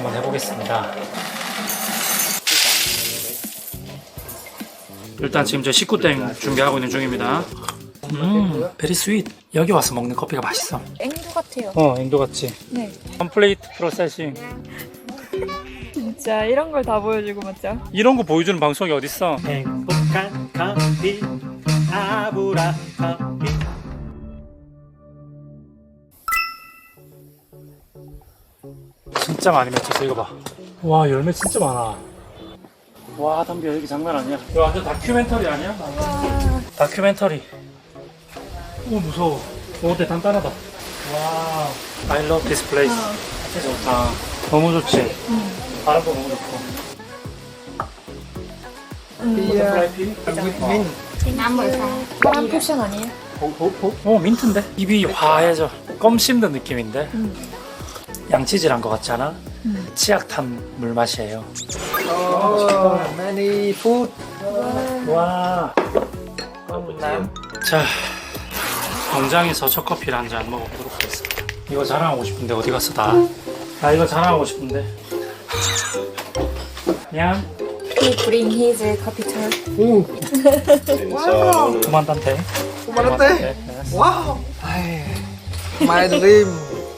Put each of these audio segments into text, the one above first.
한번 해보겠습니다. 일단 지금 저 식구땡 준비하고 있는 중입니다. 음, 베리 스윗. 여기 와서 먹는 커피가 맛있어. 앵두 같아요. 어, 인도 같지. 네. 컴플레이트 프로세싱. 진짜 이런 걸 다 보여주고 맞죠? 이런 거 보여주는 방송이 어딨어? 행복한 커피 아브라 진짜 많이 맺혔어 이거 봐. 와 열매 진짜 많아. 와 담비 여기 장난 아니야. 이거 완전 다큐멘터리 아니야? 다큐멘터리. 오 무서워. 오 근데 단단하다. 와 I love this place. 진짜 좋다. 너무 좋지. 바람도 너무 좋고. 버터플라이 피? 파란 포션 아니에요? 오 민트인데? 입이 화해져. 껌 씹는 느낌인데? 양치질한 것 같지 않아? 치약탄 물 맛이에요. Oh, many food 와. 자, 농장에서 첫 커피를 한 잔 먹어보도록 하겠습니다. 이거 자랑하고 싶은데 어디 갔어 다? 나 이거 자랑하고 싶은데. 냥 He bring his coffee to 그만 단테. Kumanate Wow Ay, My dream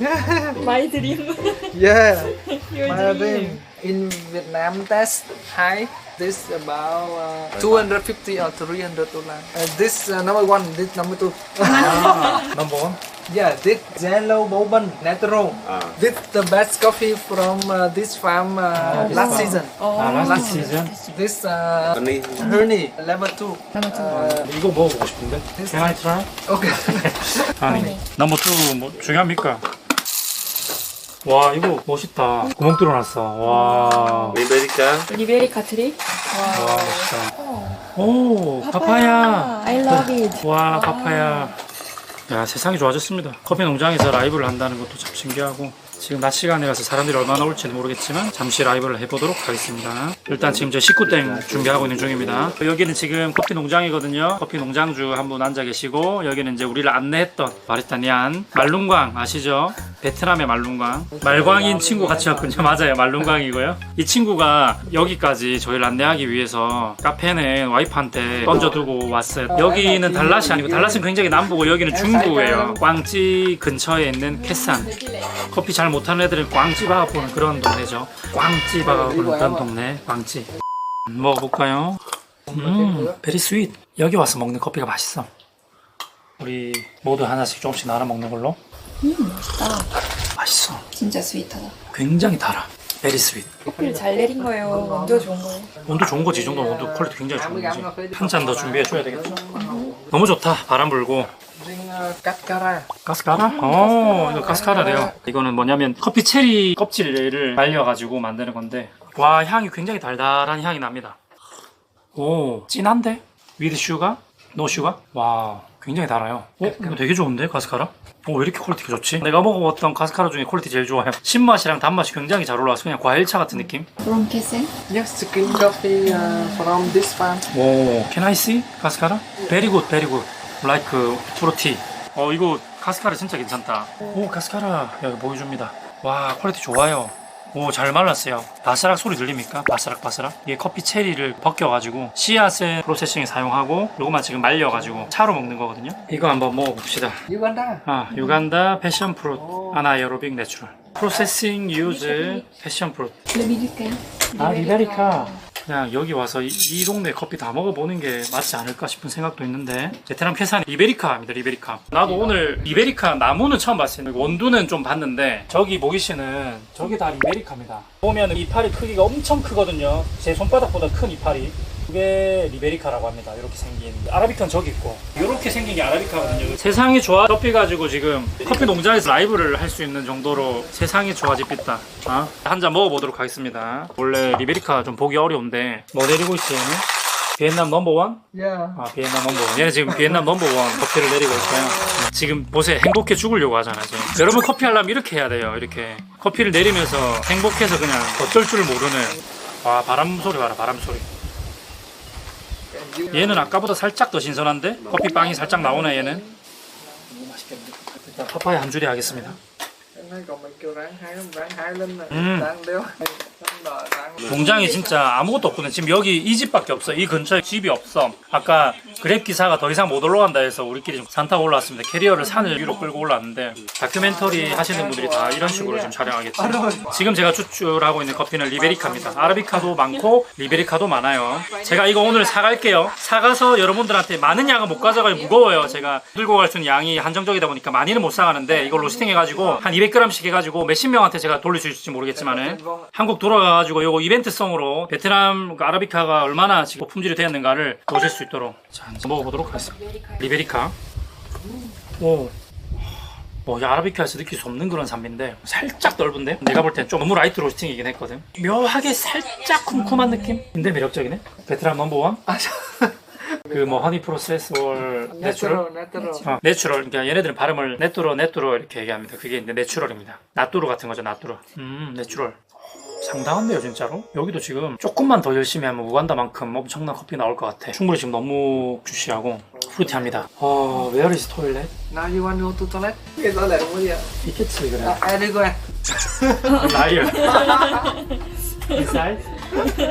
My dream. Yeah Your My dream. dream In Vietnam test high This about uh, 250 or 300 dollar uh, This uh, number one This number two 넘버원. Yeah, this yellow bourbon natural. This the best coffee from uh, this farm uh, last season. 아, 라스트 시즌. This uh, honey level two. Uh, 이거 먹어보고 싶은데. Can I try? okay. 아니, 넘버 투 뭐, 중요합니까? 와, 이거 멋있다. 구멍 뚫어놨어. 와. 리베리카 트리. 와, 멋있다. 오, 파파야. I love it. 와, 파파야. 야, 세상이 좋아졌습니다. 커피 농장에서 라이브를 한다는 것도 참 신기하고. 지금 낮 시간이라서 사람들이 얼마나 올지는 모르겠지만 잠시 라이브를 해보도록 하겠습니다. 일단 지금 저 식구땡 준비하고 있는 중입니다. 여기는 지금 커피 농장이거든요. 커피 농장주 한 분 앉아 계시고 여기는 이제 우리를 안내했던 바리타니안 말룽광 아시죠? 베트남의 말룽광 말광인 친구 같이 왔군요. 맞아요, 말룽광이고요. 이 친구가 여기까지 저희를 안내하기 위해서 카페는 와이프한테 던져두고 왔어요. 여기는 달랏이 아니고 달랏은 굉장히 남부고 여기는 중부예요. 꽝찌 근처에 있는 캐산. 커피 잘 못하는 애들은 꽝찌 박아보는 그런 동네죠. 꽝찌 박아보는 그런 동네. 꽝찌. 먹어볼까요? 음, 베리 스윗. 여기 와서 먹는 커피가 맛있어. 우리 모두 하나씩 조금씩 나눠 먹는 걸로. 음, 맛있다. 맛있어. 진짜 스윗하다. 굉장히 달아. 베리 스윗. 커피를 잘 내린 거예요. 온도 좋은 거예요. 온도 좋은 거지. 이 정도 온도 퀄리티 굉장히 좋은 거지. 한 잔 더 준비해 줘야 되겠죠? 너무 좋다. 바람 불고. Uh, cascara. 가스카라? 어, 이거 가스카라래요. 이거는 뭐냐면 커피 체리 껍질을 말려가지고 만드는 건데, 와, 향이 굉장히 달달한 향이 납니다. 오, 진한데? 위드 슈가? 노 슈가? 와, 굉장히 달아요. 어, 이거 되게 좋은데, 가스카라? 어, 왜 이렇게 퀄리티가 좋지? 내가 먹어봤던 가스카라 중에 퀄리티 제일 좋아요. 신맛이랑 단맛이 굉장히 잘 올라와서 그냥 과일차 같은 느낌? From Kesen. Yes, skin coffee uh, from this farm. 오, can I see? 가스카라? Very good, very good. Like 프로티. 어, 이거 가스카라 진짜 괜찮다. 오, 가스카라 여기 보여줍니다. 와, 퀄리티 좋아요. 오, 잘 말랐어요. 바스락 소리 들립니까? 바스락 바스락. 이게 커피 체리를 벗겨가지고 씨앗은 프로세싱에 사용하고 요거만 지금 말려가지고 차로 먹는 거거든요. 이거 한번 먹어봅시다. Uganda. 아, 유간다 패션 프루트 아나에로빅 내추럴. 프로세싱 유즈 패션 프루트. 리베리카. 아 리베리카 그냥 여기 와서 이, 이 동네 커피 다 먹어보는 게 맞지 않을까 싶은 생각도 있는데 베트남 캐산 리베리카입니다 리베리카. 나도 오늘 리베리카 나무는 처음 봤어요. 원두는 좀 봤는데 저기 보이시는 저기 다 리베리카입니다. 보면 이파리 크기가 엄청 크거든요. 제 손바닥보다 큰 이파리 그게 리베리카라고 합니다. 이렇게 생긴 아라비카는 저기 있고 이렇게 생긴 게 아라비카거든요. 세상이 좋아 커피 가지고 지금 커피 농장에서 라이브를 할 수 있는 정도로 세상이 좋아집니다. 어? 한잔 먹어보도록 하겠습니다. 원래 리베리카 좀 보기 어려운데 뭐 내리고 있어요? 얘는? 비엔남 넘버원? Yeah. 아 비엔남 넘버원. 얘는 지금 비엔남 넘버원 커피를 내리고 있어요. 지금 보세요. 행복해 죽으려고 하잖아요. 지금. 여러분 커피 하려면 이렇게 해야 돼요. 이렇게 커피를 내리면서 행복해서 그냥 어쩔 줄 모르는 와 바람 소리 봐라 바람 소리. 얘는 아까보다 살짝 더 신선한데? 커피빵이 살짝 나오네 얘는. 일단 파파야 한 줄이 하겠습니다. hay 농장이 진짜 아무것도 없거든. 지금 여기 이 집밖에 없어. 이 근처에 집이 없어. 아까 그랩 기사가 더 이상 못 올라간다 해서 우리끼리 좀 산 타고 올라왔습니다. 캐리어를 산을 위로 끌고 올라왔는데 다큐멘터리 하시는 분들이 다 이런 식으로 좀 촬영하겠지. 지금 제가 추출하고 있는 커피는 리베리카입니다. 아라비카도 많고 리베리카도 많아요. 제가 이거 오늘 사갈게요. 사가서 여러분들한테 많은 양은 못 가져가요. 무거워요. 제가 들고 갈 수 있는 양이 한정적이다 보니까 많이는 못 사가는데 이걸 로스팅 해가지고 한 200g씩 해가지고 몇십 명한테 제가 돌릴 수 있을지 모르겠지만은 한국 돌아 가가지고 요거 이벤트성으로 베트남 그 아라비카가 얼마나 지금 품질이 되었는가를 보실 수 있도록 자 먹어보도록 하겠습니다. 리베리카. 오. 뭐이 아라비카에서 느낄 수 없는 그런 산미인데 살짝 넓은데? 내가 볼 땐 좀 너무 라이트 로스팅이긴 했거든. 묘하게 살짝 쿰쿰한 느낌? 근데 매력적이네. 베트남 넘버원? à, 그뭐 허니 프로세스 월 내추럴? natural natural 어, 내추럴. 그러니까 얘네들은 발음을 네뚜로 네뚜로 이렇게 얘기합니다. 그게 이제 내추럴입니다. 나뚜루 같은 거죠 나뚜루. 음 내추럴 상당한데요 진짜로 여기도 지금 조금만 더 열심히 하면 우간다만큼 엄청난 커피 나올 것 같아 충분히 지금 너무 주시하고 프루티합니다 어 where is toilet? now you want to go to toilet cái toilet ạ 있겠지 그래 đi coi 라이어 인사이드?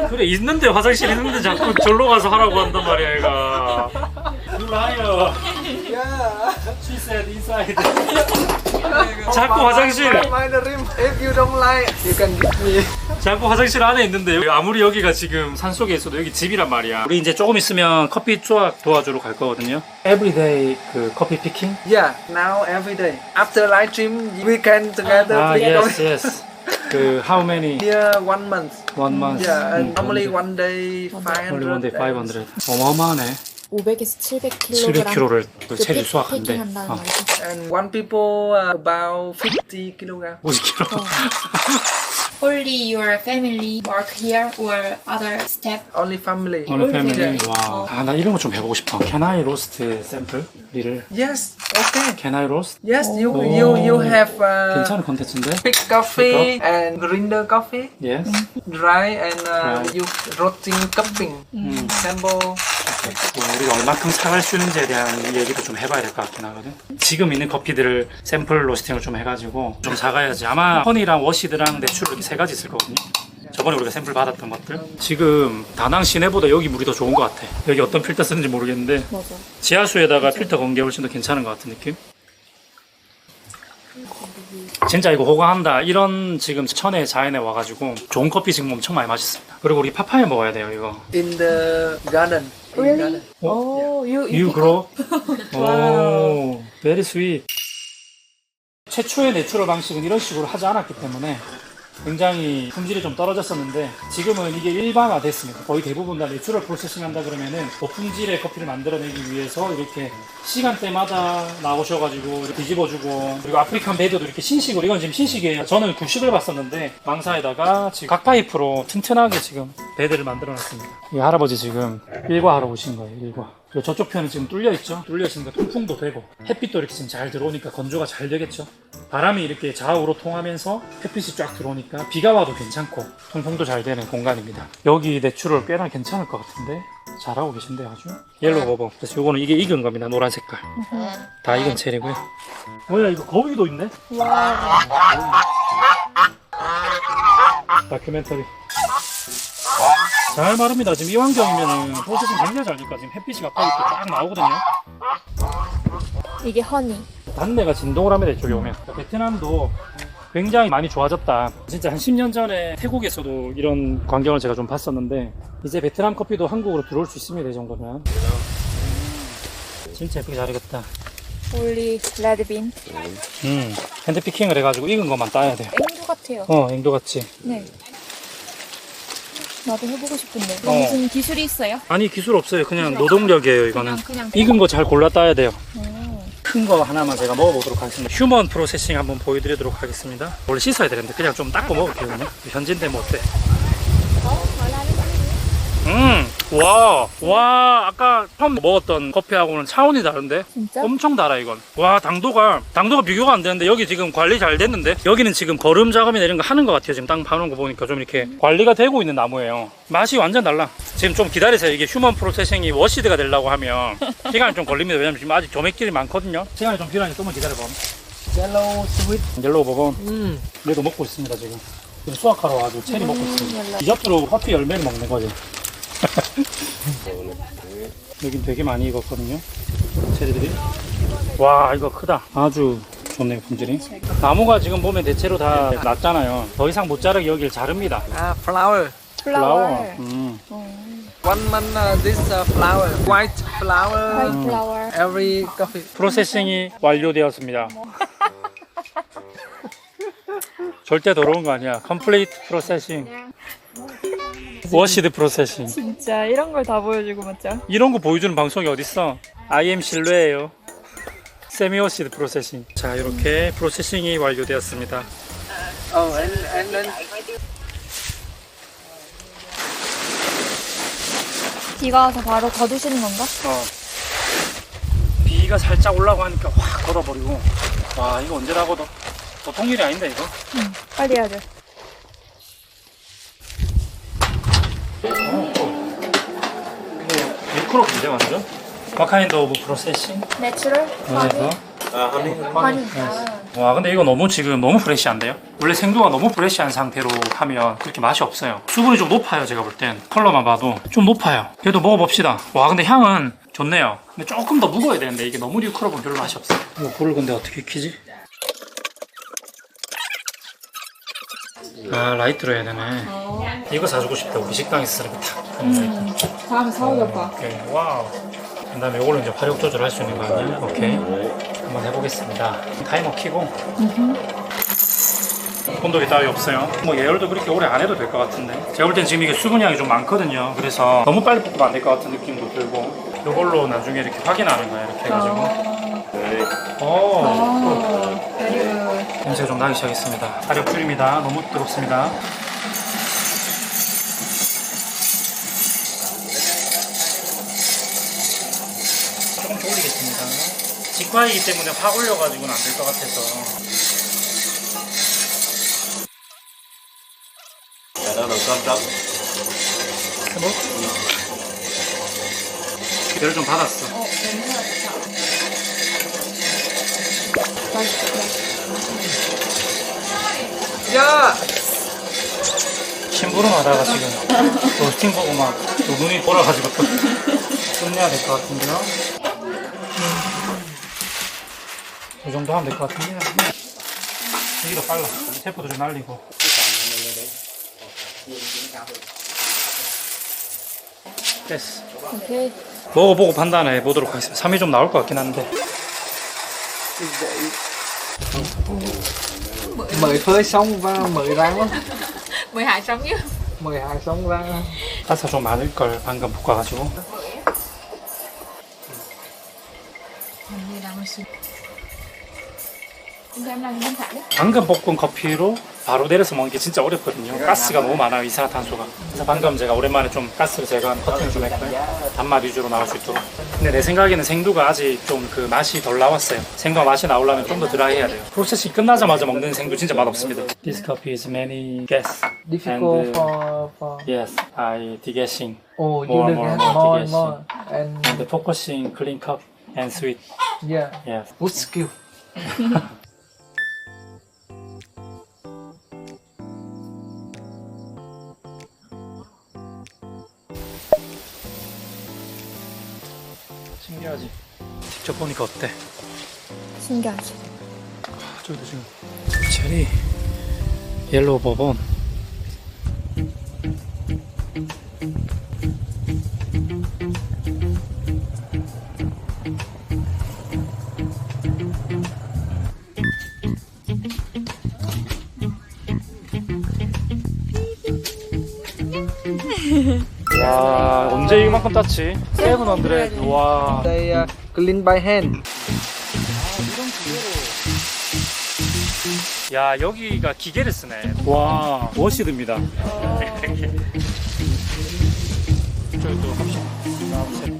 그래 있는데 화장실 있는데 자꾸 절로 가서 하라고 한단 말이야 얘가 라이어 yeah She said inside 자꾸 화장실 if you don't like you can give me 자꾸 화장실 안에 있는데 아무리 여기가 지금 산속에 있어도 여기 집이란 말이야 우리 이제 조금 있으면 커피 조각 도와주러 갈 거거든요 Everyday 그 커피 피킹? yeah now every day after live stream we can together 아 pick yes coffee. yes 그 how many? here one month One month yeah and 음, normally one day 500 Only one day 500 어마어마하네 500에서 700kg 700kg를 그 체류 팩- 수확한대 패킹한다는 어. 말이죠. and one people uh, about 50 kilogram 50kg Only your family work here or other staff? only family 패밀리 네. 와. 아, 나 이런 거 좀 해보고 싶어. Can I roast 샘플? 리를. yes okay Can I roast? yes you 오. you you have uh, 괜찮은 컨텐츠인데? pick coffee and grinder coffee Yes. dry and uh, Dry. you roasting cupping sample 뭐 우리가 얼마큼 사갈 수 있는지에 대한 얘기도 좀 해봐야 될 것 같긴 하거든. 지금 있는 커피들을 샘플 로스팅을 좀 해가지고 좀 사가야지. 아마 허니랑 워시드랑 내추럴 이렇게 세 가지 있을 거거든요. 저번에 우리가 샘플 받았던 것들. 지금 다낭 시내보다 여기 물이 더 좋은 것 같아. 여기 어떤 필터 쓰는지 모르겠는데 맞아. 지하수에다가 필터 건 게 훨씬 더 괜찮은 것 같은 느낌? 진짜 이거 호강한다. 이런 지금 천혜 자연에 와가지고 좋은 커피 지금 엄청 많이 마셨습니다. 그리고 우리 파파야 먹어야 돼요, 이거. in the garden Really? Oh, you You grow? 오, very sweet. 최초의 내추럴 방식은 이런 식으로 하지 않았기 때문에 굉장히 품질이 좀 떨어졌었는데 지금은 이게 일반화 됐습니다. 거의 대부분 다 내추럴 프로세싱 한다 그러면은 고품질의 커피를 만들어내기 위해서 이렇게 시간대마다 나오셔가지고 뒤집어주고 그리고 아프리칸 베드도 이렇게 신식으로 이건 지금 신식이에요. 저는 구식을 봤었는데 망사에다가 지금 각 파이프로 튼튼하게 지금 베드를 만들어놨습니다. 이 할아버지 지금 일과하러 오신 거예요. 일과. 저쪽 편은 지금 뚫려 있죠. 뚫려 있으니까 통풍도 되고 햇빛도 이렇게 지금 잘 들어오니까 건조가 잘 되겠죠. 바람이 이렇게 좌우로 통하면서 햇빛이 쫙 들어오니까 비가 와도 괜찮고 통풍도 잘 되는 공간입니다. 여기 내추럴 꽤나 괜찮을 것 같은데 잘하고 계신데 아주 옐로우 버버. 그래서 요거는 이게 익은 겁니다. 노란 색깔. 다 익은 체리고요. 뭐야 이거 거위도 있네? 와, 다큐멘터리. 잘 마릅니다. 지금 이 환경이면은 프로세싱 굉장히 잘 될까 지금 햇빛이 가까이 이렇게 딱 나오거든요. 이게 허니. 단내가 진동을 합니다 이쪽에 오면 베트남도 굉장히 많이 좋아졌다 진짜 한 10년 전에 태국에서도 이런 광경을 제가 좀 봤었는데 이제 베트남 커피도 한국으로 들어올 수 있습니다 이 정도면 진짜 예쁘게 Only red bean. 음 핸드 피킹을 해가지고 익은 것만 따야 돼요 앵두 같아요. 어 앵도 같지 네. 나도 해보고 싶은데. 어. 무슨 기술이 있어요? 아니 기술 없어요 그냥 노동력이에요 이거는 그냥 그냥. 익은 거 잘 골라 따야 돼요 오. 큰 거 하나만 제가 먹어보도록 하겠습니다. 휴먼 프로세싱 한번 보여드리도록 하겠습니다. 원래 씻어야 되는데 그냥 좀 닦고 먹을게요 그냥 현진데 뭐 어때? 음, 와, 와, 아까 처음 먹었던 커피하고는 차원이 다른데? 진짜? 엄청 달아, 이건. 와, 당도가, 당도가 비교가 안 되는데, 여기 지금 관리 잘 됐는데? 여기는 지금 거름 작업이나 이런 거 하는 것 같아요. 지금 땅 파는 거 보니까 좀 이렇게 관리가 되고 있는 나무예요. 맛이 완전 달라. 지금 좀 기다리세요. 이게 휴먼 프로세싱이 워시드가 되려고 하면 시간이 좀 걸립니다. 왜냐면 지금 아직 조맥길이 많거든요. 시간이 좀 필요하니까 조금만 기다려봐. Yellow sweet. 옐로우 버번 Mm. 얘도 먹고 있습니다 지금 지금 수확하러 와가지고 체리 먹고 있습니다 디저트로 커피 열매를 먹는 거지 여긴 되게 많이 익었거든요 체리들이 와 이거 크다 아주 좋네요 품질이 나무가 지금 보면 대체로 다 낮잖아요 더 이상 못 자라게 여기를 자릅니다 Ah, flower. 플라워 음. One month uh, this uh, flower. White flower. White flower. Every coffee. 프로세싱이 완료되었습니다 절대 더러운 거 아니야 컴플레이트 프로세싱 워시드 프로세싱 진짜 이런 걸 다 보여주고 맞죠? 이런 거 보여주는 방송이 어딨어? IM 실뢰예요. 세미오시드 프로세싱. 자, 이렇게 프로세싱이 완료되었습니다. Oh, and and then 비가 와서 바로 거두시는 건가? 어. 비가 살짝 올라고 하니까 확 걷어버리고. 와, 이거 언제 다 걷어? 보통 일이 아닌데, 이거? 빨리 해야죠. 미크로인데, 완전? What kind of processing? 내추럴? 그래서? 아니. 와, 근데 이거 너무 지금 너무 프레시한데요? 원래 생두가 너무 프레시한 상태로 하면 그렇게 맛이 없어요. 수분이 좀 높아요, 제가 볼 땐. 컬러만 봐도 좀 높아요. 그래도 먹어봅시다. 와, 근데 향은 좋네요. 근데 조금 더 묵어야 되는데 이게 너무 뉴크럽은 별로 맛이 없어요. 이거 불을 근데 어떻게 켜지? 아, 라이트로 해야 되네. 이거 사주고 싶다. 우리 식당에서 쓰는 거 탁. 음. 다음에 사오겠다. 오케이, 와우. 그 다음에 이걸로 이제 화력 조절할 수 있는 거 아니에요? 오케이. 한번 해보겠습니다. 타이머 켜고. 온도계 따위 없어요. 뭐 예열도 그렇게 오래 안 해도 될 것 같은데. 제가 볼 땐 지금 이게 수분량이 좀 많거든요. 그래서 너무 빨리 볶으면 안 될 것 같은 느낌도 들고. 이걸로 나중에 이렇게 확인하는 거예요. 이렇게 해가지고. 오, 그리고 냄새가 좀 나기 시작했습니다. 화력 줄입니다. 너무 뜨겁습니다. 조금 더 올리겠습니다. 직화이기 때문에 확 올려가지고는 안 될 것 같아서. 해볼? 열을 좀 받았어. 어. 맛있어. Yeah. 심부름 하다가 지금 로스팅 보고 막또 눈이 돌아가지고 또 끝내야 될 것 같은데요. 이 정도 하면 될 것 같은데. 더 빨라. 세포도 좀 날리고. 됐어. 오케이. 먹어보고 판단해 보도록 하겠습니다. 3이 좀 나올 것 같긴 한데. Mời phơi xong và mời rang lắm. Mười hải sống chứ. Mời hạt xong ra. 가스가 좀 많을 걸 방금 볶아가지고. Mình làm một xíu. Chúng ta em làm nhân thả đấy. 방금 볶은 커피로 바로 내려서 먹는 게 진짜 어렵거든요. 가스가 너무 많아요, 이산화탄소가. 그래서 방금 제가 오랜만에 좀 가스를 제거한 커팅을 좀 했고요. 단맛 위주로 나올 수 있도록. 근데 내 생각에는 생두가 아직 좀 그 맛이 덜 나왔어요. 생두가 맛이 나오려면 좀 더 드라이해야 돼요. 프로세싱 끝나자마자 먹는 생두 진짜 맛없습니다. This coffee is many gas. Difficult And, for for. Yes, I degassing. Oh, you More, more, more, more more. And And focusing clean cup and sweet. yeah, Yes. good skill. 보니까 어때? 신기하지. 저기도 지금 체리 옐로우 버번 와 언제 이만큼 땄지? 세븐 언드레드 와 uh, clean by hand. 야 여기가 기계를 쓰네. 와 워시드입니다. 저기 또 합시다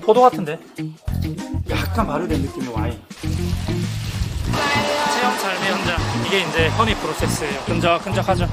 포도 같은데? 약간 발효된 느낌의 와인. 체험 삶의 현장. 이게 이제 허니 프로세스예요. 끈적끈적하죠